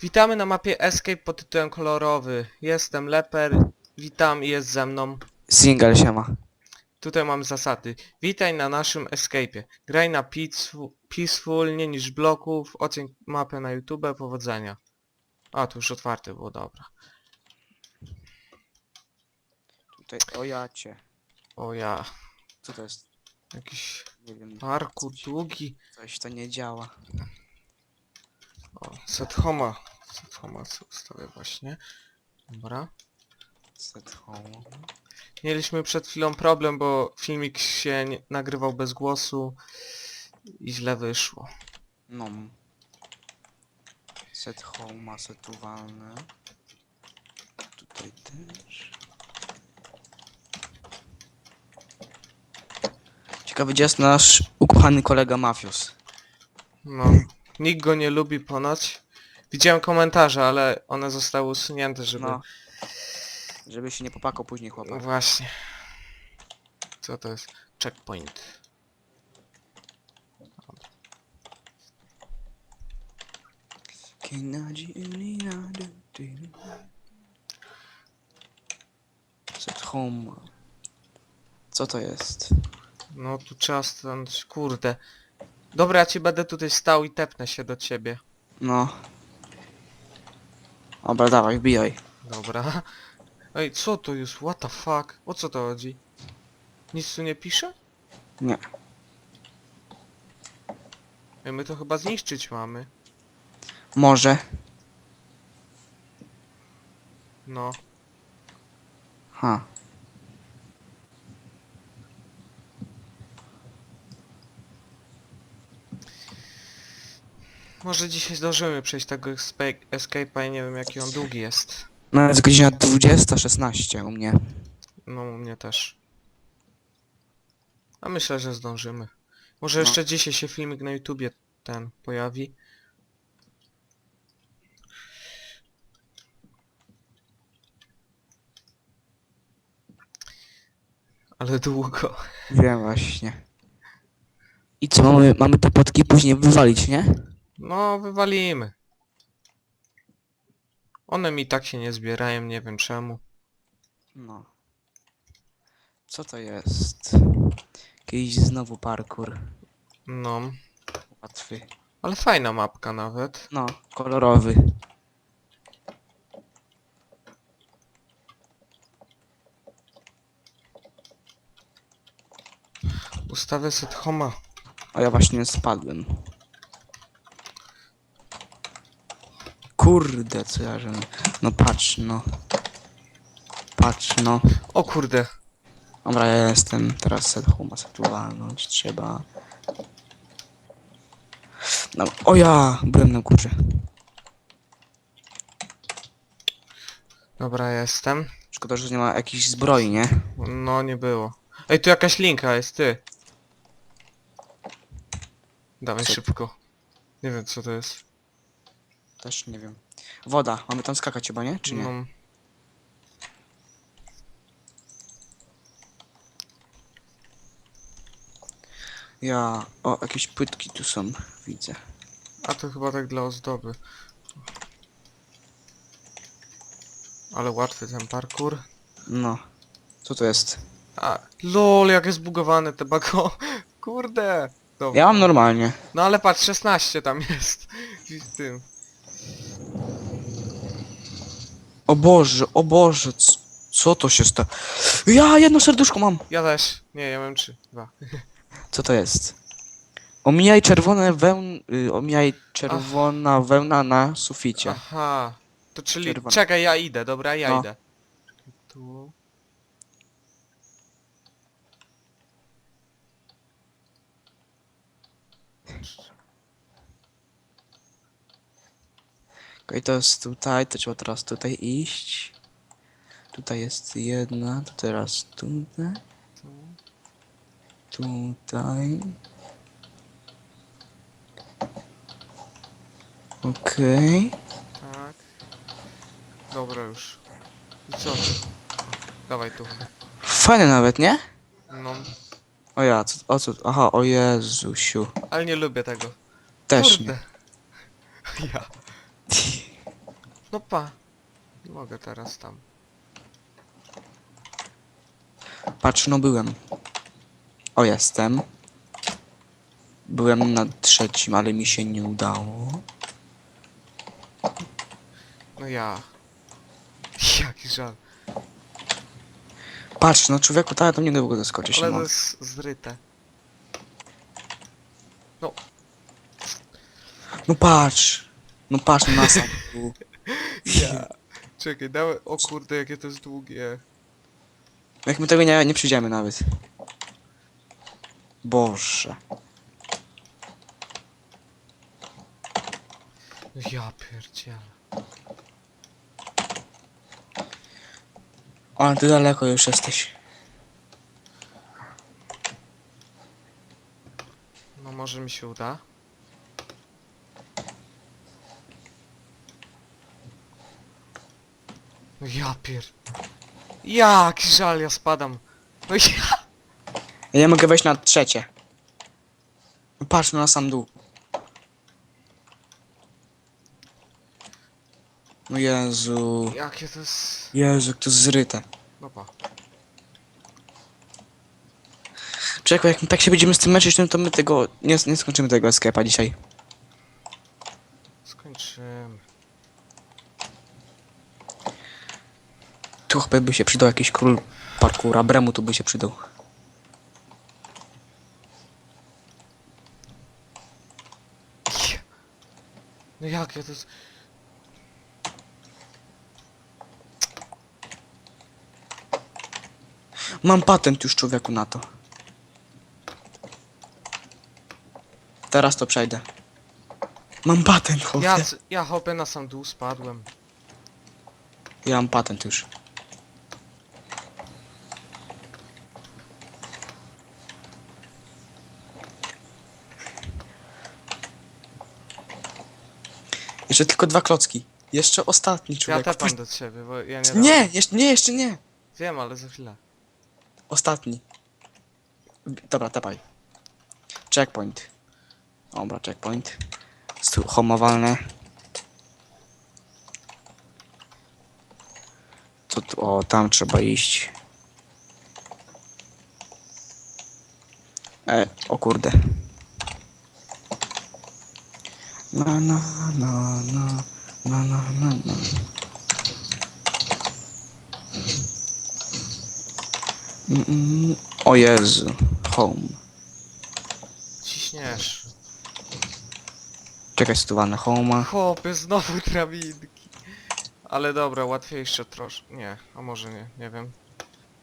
Witamy na mapie Escape pod tytułem kolorowy. Jestem Leper, witam i jest ze mną. Single siema. Tutaj mam zasady. Witaj na naszym Escape'ie. Graj na peaceful, peaceful, nie niż bloków, oceń mapę na YouTube, powodzenia. A, tu już otwarte było, dobra. Tutaj, o ja cię. O ja, Co to jest? jakiś Nie wiem. parku długi. coś to nie działa. O, set homa. Set homa ustawię właśnie. Dobra. Set home. Mieliśmy przed chwilą problem, bo filmik się nie, nagrywał bez głosu i źle wyszło. No. Set setuwalne. Tutaj też. Ciekawy gdzie jest nasz ukochany kolega Mafius. No, nikt go nie lubi ponoć. Widziałem komentarze, ale one zostały usunięte, żeby... No. Żeby się nie popakał później chłopak. Właśnie. Co to jest? Checkpoint. Set home. Co to jest? No tu trzeba stąd... Kurde. Dobra, ja ci będę tutaj stał i tepnę się do ciebie. No. Dobra, dawaj, wbijaj. Dobra. Ej, co to jest? What the fuck? O co to chodzi? Nic tu nie pisze? Nie. Ej, my to chyba zniszczyć mamy. Może. No. Ha. Może dzisiaj zdążymy przejść tego escape'a i nie wiem jaki on długi jest. No jest godzina 20.16 u mnie. No u mnie też. A myślę, że zdążymy. Może No. jeszcze dzisiaj się filmik na YouTubie ten pojawi. Ale długo. Wiem właśnie. I co, mamy, mamy te potki później wywalić, nie? No, wywalimy. One mi tak się nie zbierają, nie wiem czemu. No. Co to jest? Jakiś znowu parkour. No. Łatwy. Ale fajna mapka nawet. No, kolorowy. Ustawię set homa. A ja właśnie spadłem. Kurde, co ja że... No patrz, no. Patrz, no. O kurde. Dobra, ja jestem teraz set home, setu walnąć trzeba. No, o ja, byłem na górze. Dobra, jestem. Szkoda, że nie ma jakiejś zbroi, nie? No, nie było. Ej, tu jakaś linka jest, ty. Dawaj Co? szybko. Nie wiem co to jest. Też nie wiem. Woda, mamy tam skakać chyba, nie? Czy nie? No. Ja, o, jakieś płytki tu są, widzę. A to chyba tak dla ozdoby. Ale łatwy ten parkour. No. Co to jest? A, lol, jak jest zbugowane te bako. Kurde. Dobra. Ja mam normalnie. No ale patrz, 16 tam jest. W tym. O Boże, o Boże, co to się stało? Ja jedno serduszko mam. Ja też. Nie, ja mam 3. Dwa. Co to jest? Omijaj czerwone wełn... Y, omijaj czerwona wełna na suficie. Aha. To czyli... Czerwone. Czekaj, ja idę, dobra, ja No. idę. Tu. Okej, to jest tutaj, to trzeba teraz tutaj iść. Tutaj jest jedna, to teraz tutaj. Tutaj. Okej. Tak. Dobra już. I co? Dawaj tu. Fajne nawet, nie? No. O ja, co, o co? Aha, o Jezusiu. Ale nie lubię tego. Też Kurde. Ja. No pa. Nie mogę teraz tam. Patrz, no byłem. O, jestem. Byłem na trzecim, ale mi się nie udało. No ja. Jaki żal. Patrz, no człowieku, tak, to nie mogę zaskoczyć. Ale nie to jest zryte. No patrz. No patrz na sam. Ja. Czekaj, dałem... O kurde, jakie to jest długie. Jak my tego nie, nie przyjdziemy nawet. Boże. Ja pierdzielę. Ale ty daleko już jesteś. No może mi się uda. Ja pier... Jaki żal, ja spadam. No ja... Ja nie mogę wejść na trzecie. Patrz no na sam dół. No Jezu. Jakie to jest... Jezu, jak to zryte. No pa. Czekaj, jak my tak się będziemy z tym męczyć, no to my tego... Nie, nie skończymy tego escape'a dzisiaj. Skończymy. Tu chyba by się przydał jakiś król parkoura. Bremu tu by się przydał. Ja. No jakie to jest... Mam patent już człowieku na to. Teraz to przejdę. Mam patent, chłopie. Ja, ja hopę na sam dół spadłem. Ja mam patent już. Jeszcze tylko dwa klocki. Jeszcze ostatni Ja człowiek. tepam do ciebie, bo ja nie dam. nie, jeszcze, nie, jeszcze nie. Wiem, ale za chwilę. Ostatni. Dobra, tepaj. Checkpoint. Dobra, checkpoint. Stu homowalne. Co tu? O, tam trzeba iść. E, o kurde. Na, na, na, na, na, na, na, na. Mm, mm, o Jezu, home. Ciśniesz. Czekaj, stuwa homa. Chłopie, znowu drabinki. Ale dobra, łatwiejsze troszkę. Nie, a może nie, nie wiem.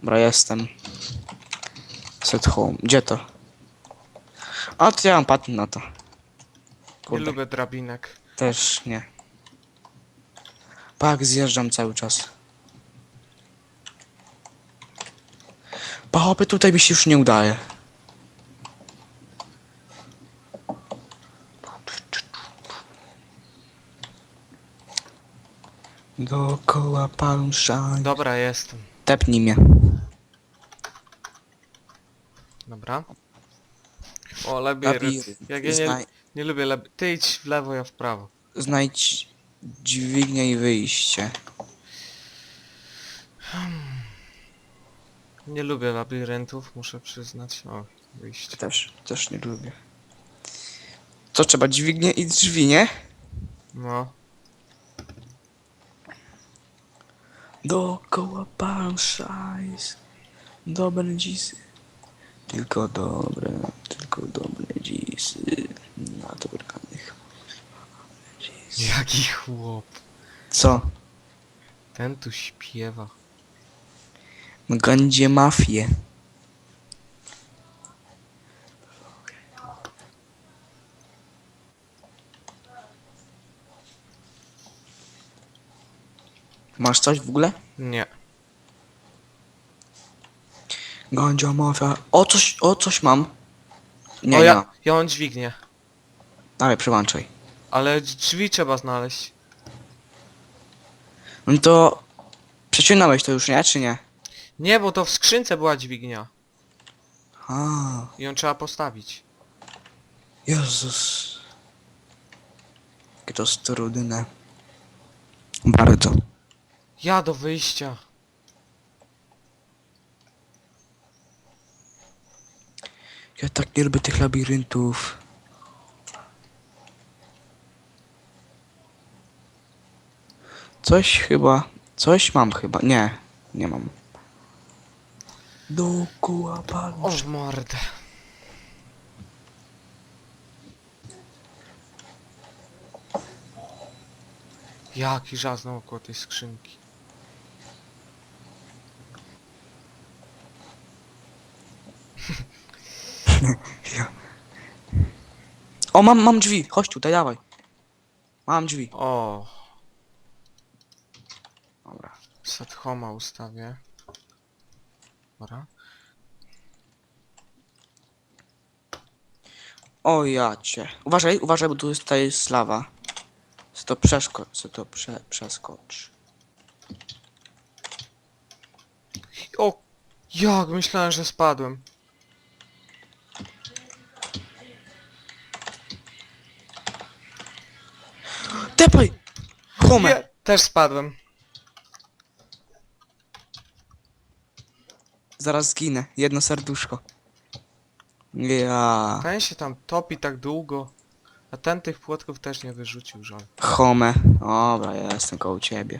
Dobra, jestem. Set home. Gdzie to? A, to ja mam patent na to. Nie Kurde, lubię drabinek. też nie. Pak, zjeżdżam cały czas. Pachopy tutaj mi się już nie udaje. Dookoła palm shine. Dobra, jestem. Tepnij mnie. Dobra. O, labirynt. Labirynt. Jak ja nie, nie lubię lab... Ty idź w lewo, ja w prawo. Znajdź dźwignię i wyjście. Nie lubię labiryntów, muszę przyznać. O, wyjście. Też, też nie lubię. Co trzeba? Dźwignię i drzwi, nie? No. Dookoła palm shines. Dobre dzisy. Tylko dobre, tylko dobre Jaki chłop. Co? Ten tu śpiewa. Gandzie mafię. Masz coś w ogóle? Nie. Gandzia mafia. O coś, o coś mam. Nie, o, ja, ja mam dźwignię. Dawaj, przełączaj. Ale drzwi trzeba znaleźć. No to... Przecinałeś to już, nie? Czy nie? Nie, bo to w skrzynce była dźwignia. A, I ją trzeba postawić. Jezus. Jakie to jest trudne. Bardzo. Ja do wyjścia. Ja tak nie lubię tych labiryntów. Coś chyba... Coś mam chyba. Nie, nie mam. Dookoła O palcz. w mordę. Jaki żal znowu koło tej skrzynki. O, mam, mam drzwi. Chodź tutaj, dawaj. Mam drzwi. O, Dobra. set homa ustawię. Dobra. O ja cię. Uważaj, uważaj, bo tu jest, tutaj jest lawa. Co to przeszkocz, co to prze, przeskocz. O, jak myślałem, że spadłem. Tepaj! Home! Nie, też spadłem. Zaraz zginę. Jedno serduszko. Ja. Ten się tam topi tak długo. A ten tych płotków też nie wyrzucił, żal. Home. Dobra, ja jestem koło ciebie.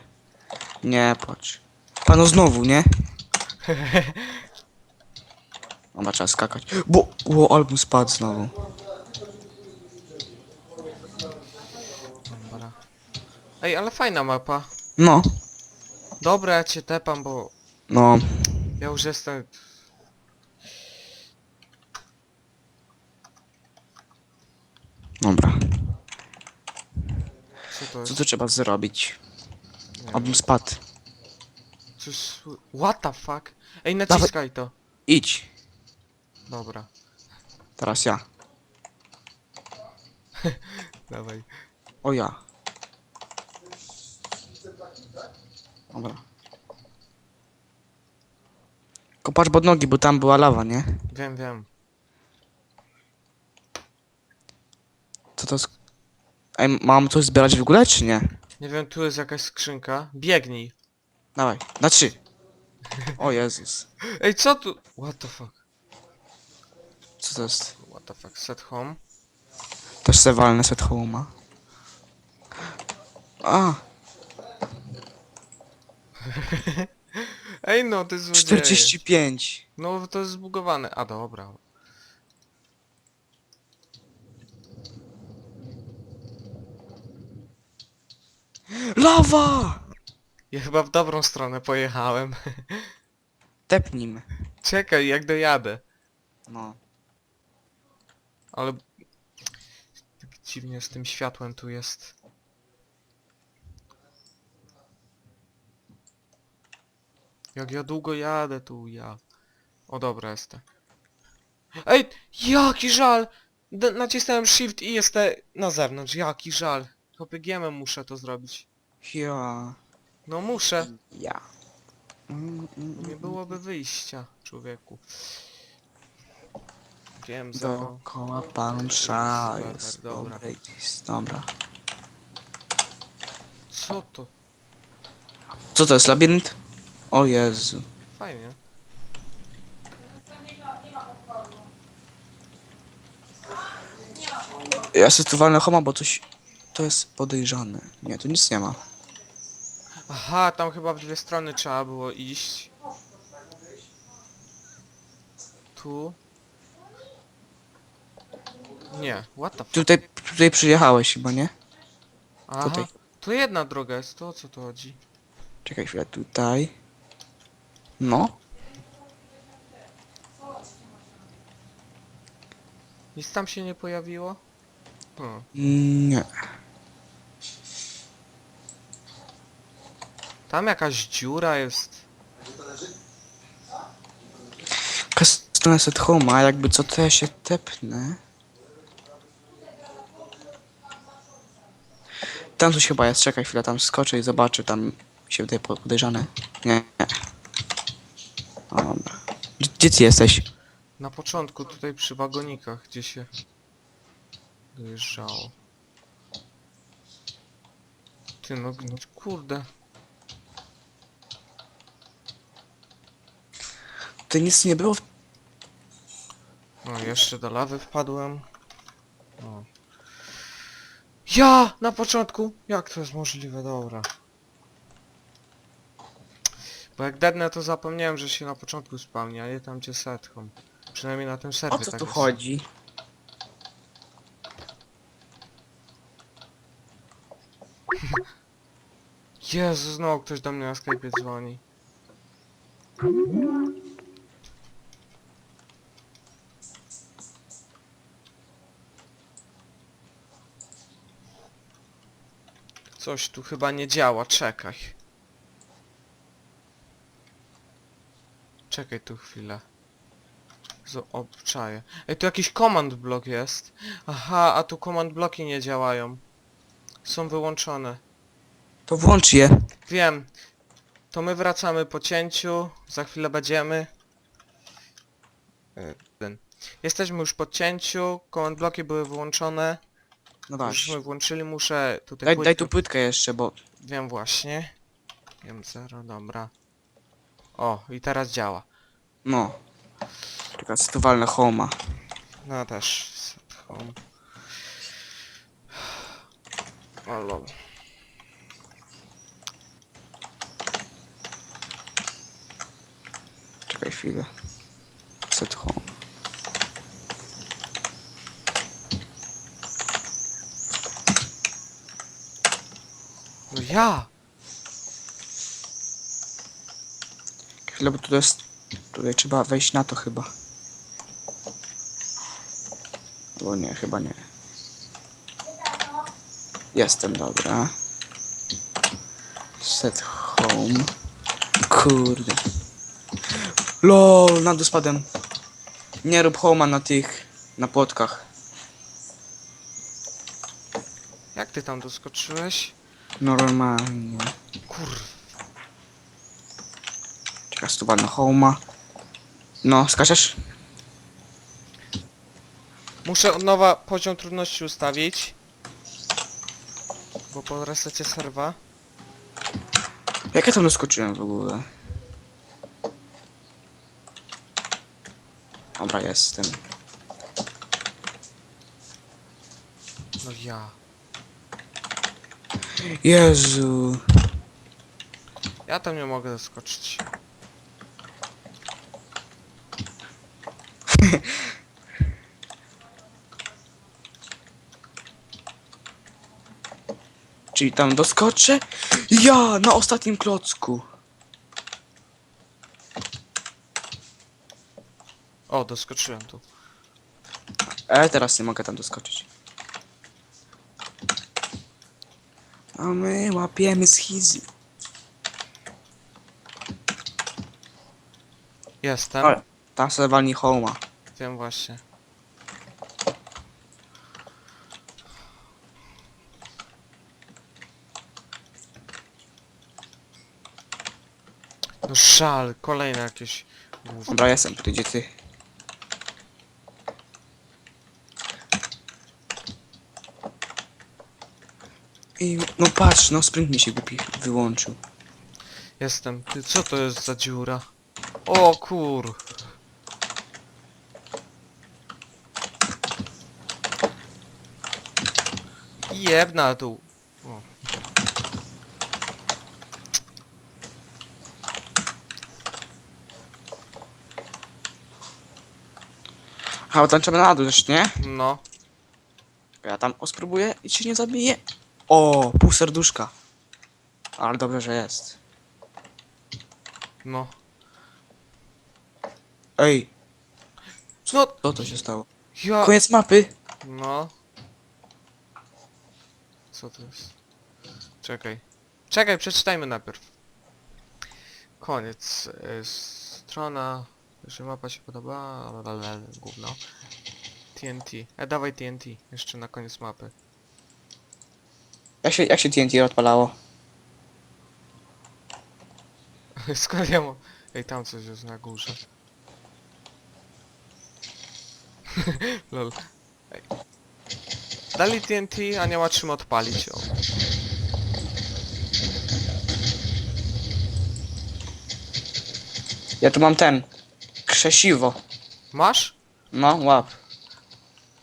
Nie płacz. Panu znowu, nie? Dobra, trzeba skakać. Bo, bo album spadł znowu. Dobra. Ej, ale fajna mapa. No, Dobra, ja cię tepam, bo no. Ja już jestem... Dobra. Co to Co jest? tu trzeba zrobić? Nie wiem. Album spadł. Coś... What the fuck? Ej, naciskaj to. Idź. Dobra, Teraz ja. dawaj. O ja. Dobra. Kopacz pod nogi, bo tam była lawa, nie? Wiem, wiem. Co to jest? Ej, mam coś zbierać w ogóle, czy nie? Nie wiem, tu jest jakaś skrzynka. Biegnij. Dawaj, na trzy. O Jezus. Ej, co tu? What the fuck? Co to jest? What the fuck? Set home. Też se walnę set home'a. A, Ej, no, ty złodzieje. 45. No, to jest zbugowane. A, dobra. Lawa! Ja chyba w dobrą stronę pojechałem. Tepnij mnie. Czekaj, jak dojadę. No. Ale... Tak dziwnie z tym światłem tu jest. Jak ja długo jadę tu, ja. O dobra, jestem. Ej, jaki żal! D nacisnąłem shift i jestem na zewnątrz, jaki żal. Kopygiem muszę to zrobić. Ja. No muszę, Ja. Mm, mm, nie byłoby wyjścia, człowieku. Wiem, zero. Dookoła pansza jest dobra. jest dobra. Co to? Co to jest, labirynt? O Jezu. Fajnie. Ja walnę homa, bo coś... To jest podejrzane. Nie, tu nic nie ma. Aha, tam chyba w dwie strony trzeba było iść. Tu. Nie, what the f... Tutaj, tutaj przyjechałeś chyba, nie? Aha, tutaj. tu jedna droga jest, to o co tu chodzi? Czekaj chwilę, tutaj. No. Nic tam się nie pojawiło? Hmm. Nie. Tam jakaś dziura jest. Stronę set homa, jakby co to ja się tepnę. Tam coś chyba jest, czekaj chwilę, tam skoczę i zobaczę, tam się wydaje po- podejrzane. Nie, nie. Gdzie, ty jesteś? Na początku tutaj przy wagonikach, gdzie się dojeżdżało. Ty no, kurde. Tutaj nic nie było. w- No jeszcze do lawy wpadłem. O. Ja! Na początku! Jak to jest możliwe? Dobra. Bo jak dednę to zapomniałem, że się na początku spełni, a nie tam gdzie setką. Przynajmniej na tym O serwie co tak tu jest. chodzi? Jezu, znowu ktoś do mnie na Skype dzwoni. Coś tu chyba nie działa, czekaj. Czekaj tu chwilę. Z obczaję. Ej, tu jakiś command block jest. Aha, a tu command bloki nie działają. Są wyłączone. To włącz je. Wiem. To my wracamy po cięciu. Za chwilę będziemy. E, Ten. Jesteśmy już po cięciu. Command bloki były wyłączone. No właśnie. włączyli. Muszę tutaj Daj, daj tu płytkę jeszcze, bo... Wiem właśnie. Wiem zero, dobra. O, i teraz działa. No. Tu walnę homa. No też. Set home. O lol. Czekaj chwilę. Set home. No ja! Chwilę, bo tu jest... Tutaj trzeba wejść na to chyba. Bo nie, chyba nie. Jestem, dobra. Set home. Kurde. LOL, spadem. Nie rób homa na tych... Na płotkach. Jak ty tam doskoczyłeś? Normalnie. Kur... Na homa. No, skaczesz? Muszę od nowa poziom trudności ustawić. Bo po resecie serwa. Jak ja tam doskoczyłem w ogóle? Dobra, jestem. No ja. Jezu. Ja tam nie mogę doskoczyć. Czyli tam doskoczę? Ja, na ostatnim klocku. O, doskoczyłem tu. E, teraz nie mogę tam doskoczyć. A my łapiemy schizy. Jestem. Ale tam sobie walni homa. Wiem właśnie. No szal, kolejne jakieś gówno. Dobra, jestem tutaj, gdzie ty? I, no patrz, no sprint mi się głupi wyłączył. Jestem. Ty, co to jest za dziura? O kur... Jeb na dół. O. A, bo tańczymy na dół nie? No. Ja tam o, spróbuję i cię nie zabiję. O, pół serduszka. Ale dobrze, że jest. No. Ej, No. co to się stało? Ja... Koniec mapy. No. Co to jest? Czekaj. Czekaj, przeczytajmy najpierw. Koniec. Y, strona. Że mapa się podoba, ale gówno. TNT. E, dawaj TNT, jeszcze na koniec mapy. Jak się, jak się TNT odpalało? Skąd ja mu... Ej, tam coś jest na górze. Lol. Ej. Dali TNT, a nie ma czym odpalić. O. Ja tu mam ten. Krzesiwo. Masz? No, łap.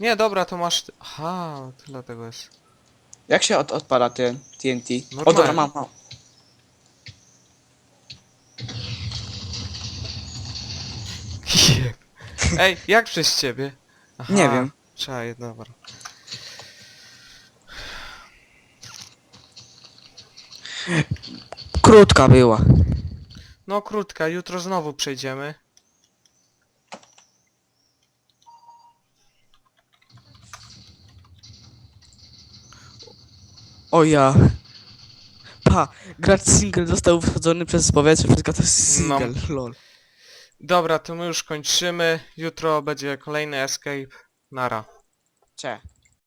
Nie, dobra, to masz... Aha, tyle tego jest. Jak się od, odpala ten TNT? O, Normalnie. dobra, mam, mam. Jeb. Ej, jak przez ciebie? Aha, Nie wiem. Czekaj, dobra. Krótka była. No krótka, jutro znowu przejdziemy. O ja. Pa, gracz single został wsadzony przez powietrze, przez to single, lol. Dobra, to my już kończymy. Jutro będzie kolejny escape. Nara. Cze.